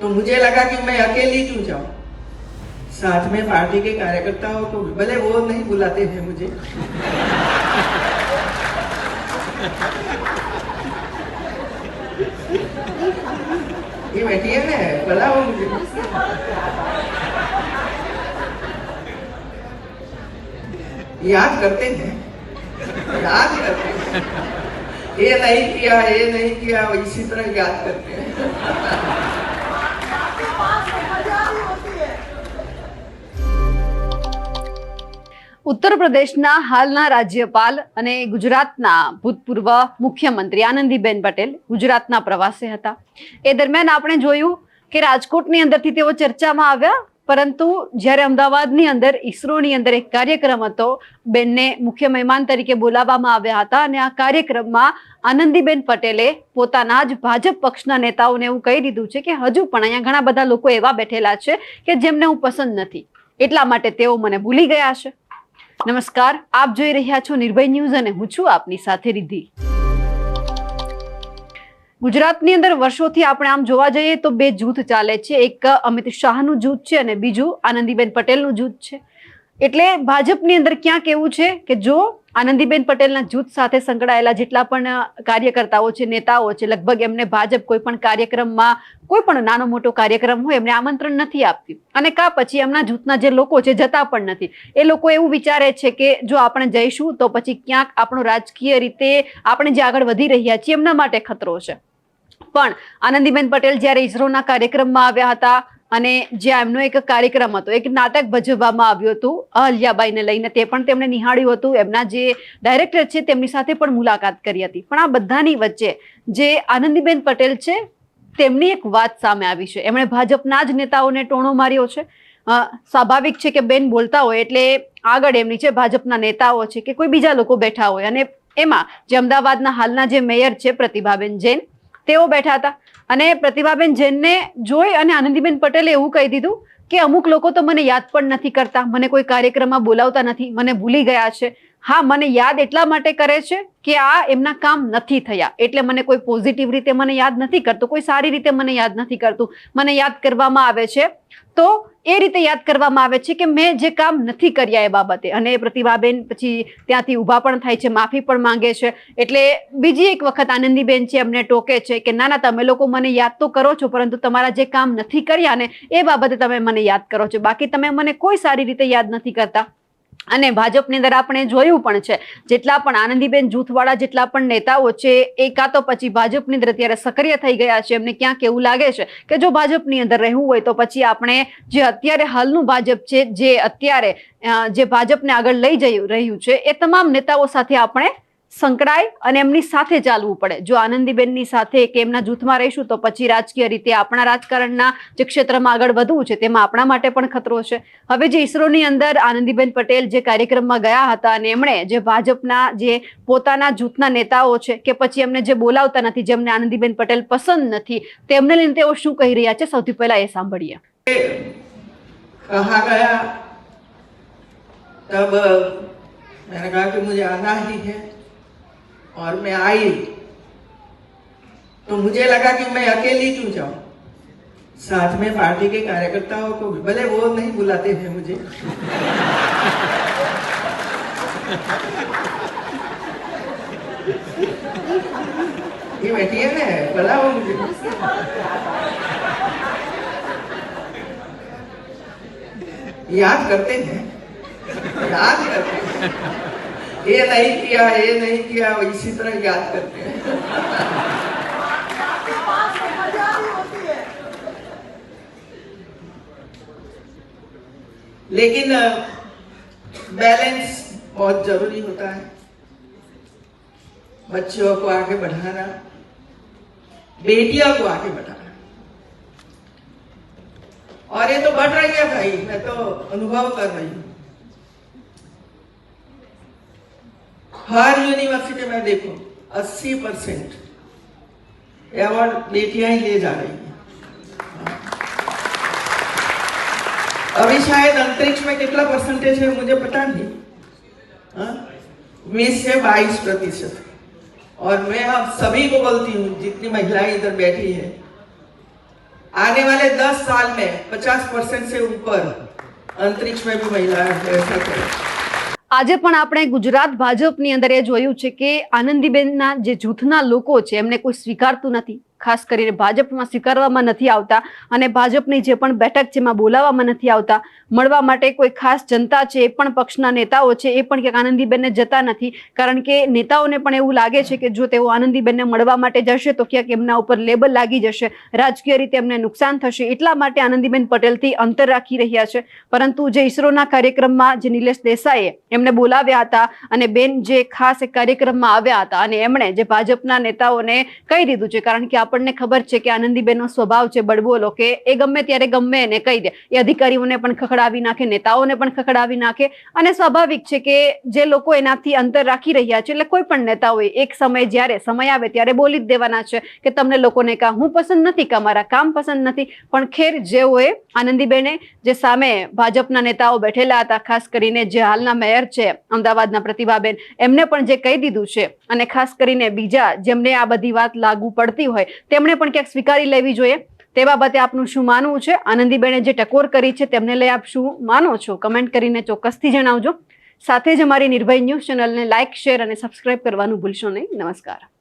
तो मुझे लगा कि मैं अकेली क्यों जाऊँ? साथ में पार्टी के कार्यकर्ताओं को भले वो नहीं बुलाते हैं मुझे। ये बैठी है ना वो मुझे। याद करते हैं, याद करते हैं। ये नहीं किया, ये नहीं किया इसी तरह याद करते हैं। ઉત્તર પ્રદેશના હાલના રાજ્યપાલ અને ગુજરાતના ભૂતપૂર્વ મુખ્યમંત્રી આનંદીબેન પટેલ ગુજરાતના પ્રવાસે હતા. એ દરમિયાન આપણે જોયું કે રાજકોટની અંદરથી તેઓ ચર્ચામાં આવ્યા, પરંતુ જ્યારે અમદાવાદની અંદર ઈસરોની અંદર એક કાર્યક્રમ હતો, બેનને મુખ્ય મહેમાન તરીકે બોલાવવામાં આવ્યા હતા અને આ કાર્યક્રમમાં આનંદીબેન પટેલે પોતાના જ ભાજપ પક્ષના નેતાઓને એવું કહી દીધું છે કે હજુ પણ અહીંયા ઘણા બધા લોકો એવા બેઠેલા છે કે જેમને હું પસંદ નથી. એટલા માટે તેઓ મને ભૂલી ગયા છે. નમસ્કાર, આપ જોઈ રહ્યા છો નિર્ભય ન્યૂઝ અને હું છું આપની સાથે રિદ્ધિ. ગુજરાતની અંદર વર્ષોથી આપણે આમ જોવા જઈએ તો બે જૂથ ચાલે છે. એક અમિત શાહનું જૂથ છે અને બીજું આનંદીબેન પટેલનું જૂથ છે. એટલે ભાજપની અંદર ક્યાંક એવું છે કે જો આનંદીબેન પટેલના જૂથ સાથે સંકળાયેલા જેટલા પણ કાર્યકર્તાઓ છે, નેતાઓ છે, લગભગ એમને ભાજપ કોઈ પણ કાર્યક્રમમાં કોઈ પણ નાનો મોટો કાર્યક્રમ હોય એમને આમંત્રણ નથી આપતી. અને કા પછી એમના જૂથના જે લોકો છે જતા પણ નથી. એ લોકો એવું વિચારે છે કે જો આપણે જઈશું તો પછી ક્યાંક આપણો રાજકીય રીતે આપણે જે આગળ વધી રહ્યા છીએ એમના માટે ખતરો છે. પણ આનંદીબેન પટેલ જ્યારે ઇસરોના કાર્યક્રમમાં આવ્યા હતા અને જે એમનો એક કાર્યક્રમ હતો, એક નાટક ભજવવામાં આવ્યું હતું, અહલ્યાબાઈને લઈને, તે પણ તેમણે નિહાળ્યું હતું. એમના જે ડાયરેક્ટર છે, તેમની સાથે પણ મુલાકાત કરી હતી. પણ આ બધાની વચ્ચે જે આનંદીબેન પટેલ છે, તેમની એક વાત સામે આવી છે. એમણે ભાજપના જ નેતાઓને ટોણો માર્યો છે. સ્વાભાવિક છે કે બેન બોલતા હોય એટલે આગળ એમની છે ભાજપના નેતાઓ છે કે કોઈ બીજા લોકો બેઠા હોય. અને એમાં જે અમદાવાદના હાલના જે મેયર છે, પ્રતિભાબેન જૈન તેઓ બેઠા હતા. અને પ્રતિભાબેન જૈનને જોઈ અને આનંદીબેન પટેલે એવું કહી દીધું કે અમુક લોકો તો મને યાદ પણ નથી કરતા, મને કોઈ કાર્યક્રમમાં બોલાવતા નથી, મને ભૂલી ગયા છે. હા, મને યાદ એટલા માટે કરે છે કે આ એમના કામ નથી થયા. એટલે મને કોઈ પોઝિટિવ રીતે મને યાદ નથી કરતું, કોઈ સારી રીતે મને યાદ નથી કરતું. મને યાદ કરવામાં આવે છે. તો એ રીતે યાદ કરવામાં આવે છે કે મેં જે કામ નથી કર્યા એ બાબતે. અને પ્રતિભાબેન પછી ત્યાંથી ઊભા પણ થાય છે, માફી પણ માંગે છે. એટલે બીજી એક વખત આનંદીબેન છે, એમને ટોકે છે કે, ના ના, તમે લોકો મને યાદ તો કરો છો, પરંતુ તમારા જે કામ નથી કર્યા ને, એ બાબતે તમે મને યાદ કરો છો. બાકી તમે મને કોઈ સારી રીતે યાદ નથી કરતા. અને ભાજપની અંદર આપણે જોયું પણ છે, જેટલા પણ આનંદીબેન જૂથવાળા જેટલા પણ નેતાઓ છે, એ કાં તો પછી ભાજપની અંદર અત્યારે સક્રિય થઈ ગયા છે, એમને ક્યાંક એવું લાગે છે કે જો ભાજપની અંદર રહેવું હોય તો પછી આપણે જે અત્યારે હાલનું ભાજપ છે, જે અત્યારે જે ભાજપને આગળ લઈ જઈ રહ્યું છે, એ તમામ નેતાઓ સાથે આપણે સંકળાય અને એમની સાથે ચાલવું પડે જો આનંદીબેનની સાથે કે એમના જૂથમાં રહીશું તો પછી રાજકીય રીતે આપણા રાજકારણના જે ક્ષેત્રમાં આગળ વધવું છે તેમાં આપણા માટે પણ ખતરો છે હવે જે ઈસરોની અંદર આનંદીબેન પટેલ જે કાર્યક્રમમાં ગયા હતા અને એમણે જે ભાજપના જે પોતાના જૂથના નેતાઓ છે કે પછી એમને જે બોલાવતા નથી જેમને આનંદીબેન પટેલ પસંદ નથી તેમને લઈને તેઓ શું કહી રહ્યા છે સૌથી પહેલા એ સાંભળીએ कहा गया तब मैंने कहा कि मुझे आना ही है और मैं आई। तो मुझे लगा कि मैं अकेली क्यों जाऊँ? साथ में पार्टी के कार्यकर्ताओं को भी, भले वो नहीं बुलाते हैं मुझे। ये बैठी है ना बुलाओ मुझे। याद करते हैं। याद करते हैं। ये नहीं किया, ये नहीं किया, वो इसी तरह याद करते हैं। लेकिन बैलेंस बहुत ज़रूरी होता है। बच्चों को आगे बढ़ाना, बेटियों को आगे बढ़ाना। और ये तो बढ़ रही है भाई, मैं तो अनुभव कर रही हूँ। हर यूनिवर्सिटी में देखो 80 परसेंट अवार्ड बेटियाँ ही ले जा रही हैं। अभी शायद अंतरिक्ष में कितना परसेंटेज है मुझे पता नहीं। बीस से बाईस प्रतिशत। और मैं आप सभी को बोलती हूँ, जितनी महिलाएँ इधर बैठी है, आने वाले दस साल में पचास परसेंट से ऊपर अंतरिक्ष में भी महिला ऐसा करें। આજે પણ આપણે ગુજરાત ભાજપની અંદર એ જોયું છે કે આનંદીબેનના જે જૂથના લોકો છે એમને કોઈ સ્વીકારતું નથી. ખાસ કરીને ભાજપમાં સ્વીકારવામાં નથી આવતા અને ભાજપની જે પણ બેઠક એમાં બોલાવવામાં નથી આવતા. મળવા માટે કોઈ ખાસ જનતા છે, એ પણ પક્ષના નેતાઓ છે, એ પણ ક્યાંક આનંદીબેનને જતા નથી. કારણ કે નેતાઓને પણ એવું લાગે છે કે જો તેઓ આનંદીબેનને મળવા માટે જશે તો ક્યાંક એમના ઉપર લેબલ લાગી જશે, રાજકીય રીતે એમને નુકસાન થશે, એટલા માટે આનંદીબેન પટેલથી અંતર રાખી રહ્યા છે. પરંતુ જે ઈસરોના કાર્યક્રમમાં જે નિલેશ દેસાઈએ એમને બોલાવ્યા હતા અને બેન જે ખાસ કાર્યક્રમમાં આવ્યા હતા અને એમણે જે ભાજપના નેતાઓને કહી દીધું છે, કારણ કે આપણને ખબર છે કે આનંદીબેનનો સ્વભાવ છે બળબોલો કે એ ગમે ત્યારે ગમે એને કહી દે. એ અધિકારીઓને પણ ખખડાવી નાખે, નેતાઓને પણ ખખડાવી નાખે અને સ્વાભાવિક છે કે જે લોકો એનાથી અંતર રાખી રહ્યા છે એટલે કોઈ પણ નેતા હોય એક સમય જ્યારે સમય આવે ત્યારે બોલી જ દેવાના છે કે તમને લોકોને કા હું પસંદ નથી, કે અમારા કામ પસંદ નથી. પણ ખેર જેઓએ આનંદીબેને જે સામે ભાજપના નેતાઓ બેઠેલા હતા, ખાસ કરીને જે હાલના મેયર છે અમદાવાદના પ્રતિભાબેન, એમને પણ જે કહી દીધું છે અને ખાસ કરીને બીજા જેમને આ બધી વાત લાગુ પડતી હોય તેમણે પણ ક્યાંક સ્વીકારી લેવી જોઈએ. તે બાબતે આપનું શું માનવું છે? આનંદીબેને જે ટકોર કરી છે, તેમને લઈ આપ શું માનો છો? કમેન્ટ કરીને ચોક્કસથી જણાવજો. સાથે જ અમારી નિર્ભય ન્યૂઝ ચેનલને લાઇક, શેર અને સબસ્ક્રાઇબ કરવાનું ભૂલશો નહીં. નમસ્કાર.